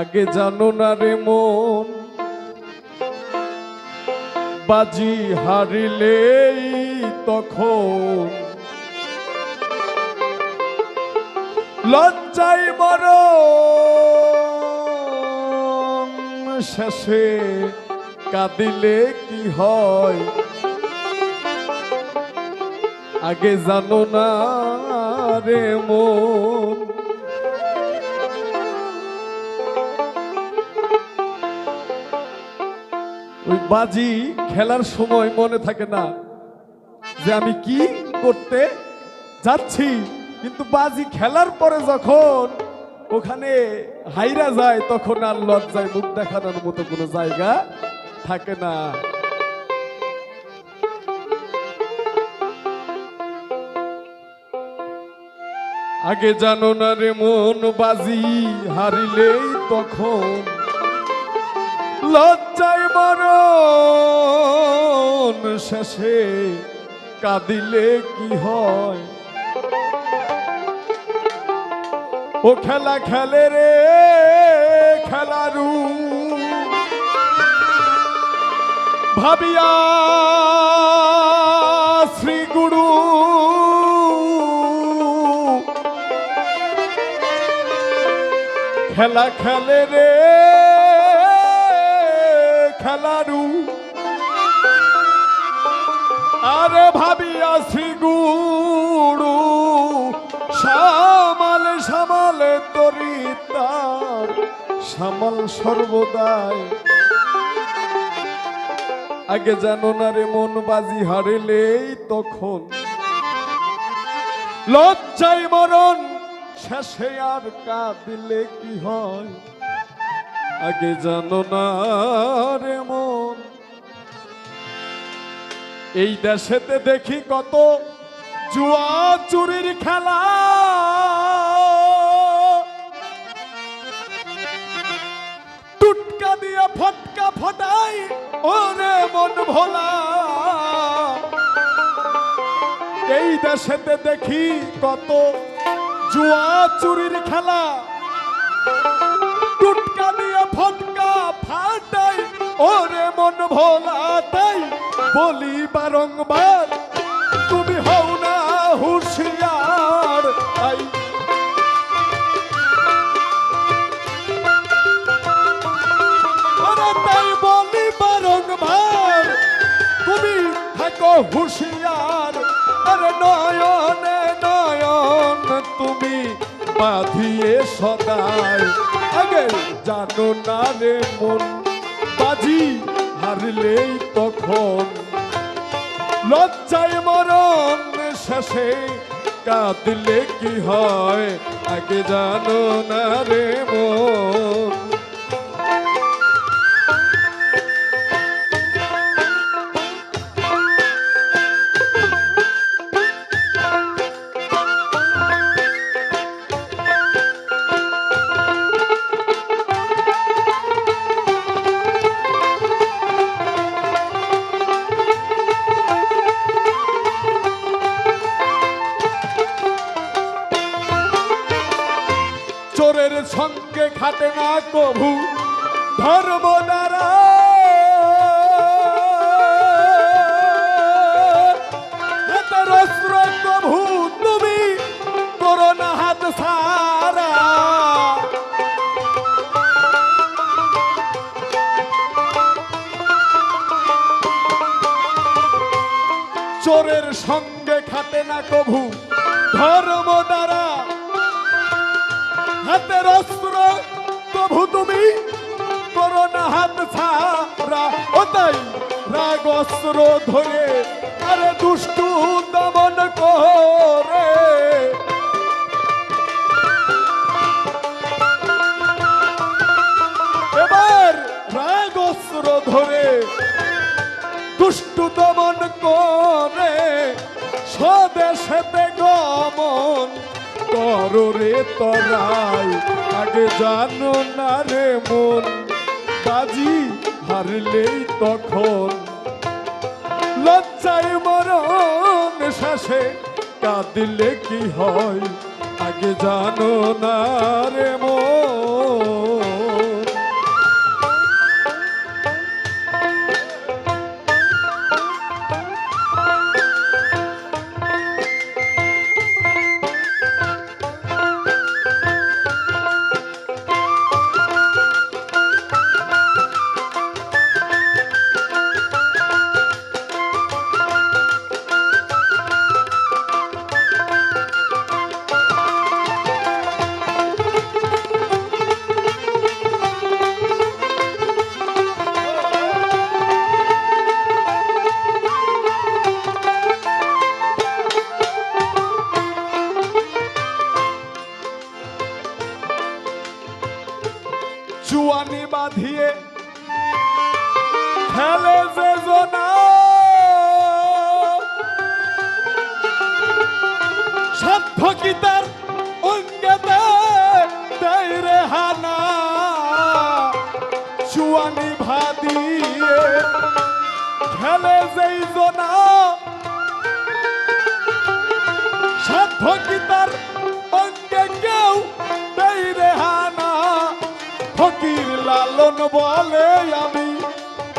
আগে জানো না রে মন। বাজি হারিলেই তখন লজ্জাই মর শেষে কাঁদিলে কি হয়? আগে জানো না রে মন। ওই বাজি খেলার সময় মনে থাকে না যে আমি কি করতে যাচ্ছি। কিন্তু বাজি খেলার পরে যখন ওখানে হাইরা যায়, তখন আর লজ্জায় মুখ দেখানোর মতো কোনো জায়গা থাকে না। আগে জানো না রে মন বাজি হারিলেই তখন লজ্জায় মরণ শেষে কাঁদিলে কি হয়? ও খেলা খেলে রে খেলারু ভাবিয়া শ্রী গুরু, খেলা খেলে রে ভাবিয়াছি গুরু সামাল সামাল তরি তার সামাল সর্বদাই। আগে জানো না রে মন বাজি হারিলেই তখন। লজ্জাই মরণ শেষে আর কাঁদিলে কি হয়? আগে জানো না রে মন এই দেশেতে দেখি কত জুয়া চুরির খেলা। টুটকা দিয়ে ফটকা ফটাই, ওরে মন ভোলা। এই দেশেতে দেখি কত জুয়া চুরির খেলা। টুটকা দিয়ে ফটকা ফাটাই, ওরে মন ভোলা তাই। বলি বারংবার তুমি হও না হুঁশিয়ার, তাই। তাই বলি বারংবার তুমি থাকো হুঁশিয়ার। আরে নয়নে নয়ন তুমি বাঁধিয়ে সদাই। আগে জানো না রে মন, বাজি হারলেই তখন লজ্জায় মরণ শেষে কাঁদলে কি হয়? আগে জানো না রে মন। চোরের সঙ্গে খাটে না কভু, ধর্ম দ্বারা হাত সারা। চোরের সঙ্গে খাটে না কভু, ধর্ম দ্বারা হাতের অস্ত্র প্রভু তুমি করো হাত ছাড়া। ও রাগ অস্ত্র ধরে আরে দুষ্টু দমন করে। এবার রাগ অস্ত্র ধরে দুষ্টু দমন কররে তরাই, আগে জানো না রে মন বাজি হারলেই তখন। লজ্জায় মরণ শেষে কাঁদিলে কি হয়, আগে জানো না রে মন। জুয়ানি বাঁধিয়ে খেলে যে জোনা। সাধ্য ভাদিয়ে খেলে যেই জন। বলে আমি,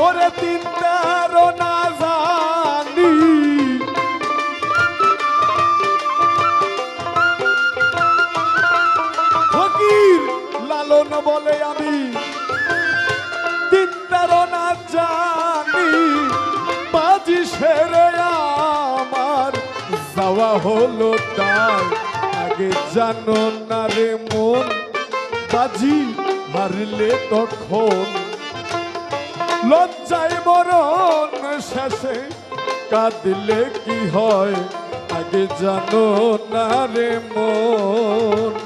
ওরে তিনটারও না জানি। ফকির লালন বলে আমি তিনটারও না জানি। বাজি সেরে আমার যাওয়া হলো তাই আগে জানো না রে মন, বাজি হারলে তখন লজ্জায় মরণ শেষে কাঁদলে কি হয়? আগে জানো না রে মন।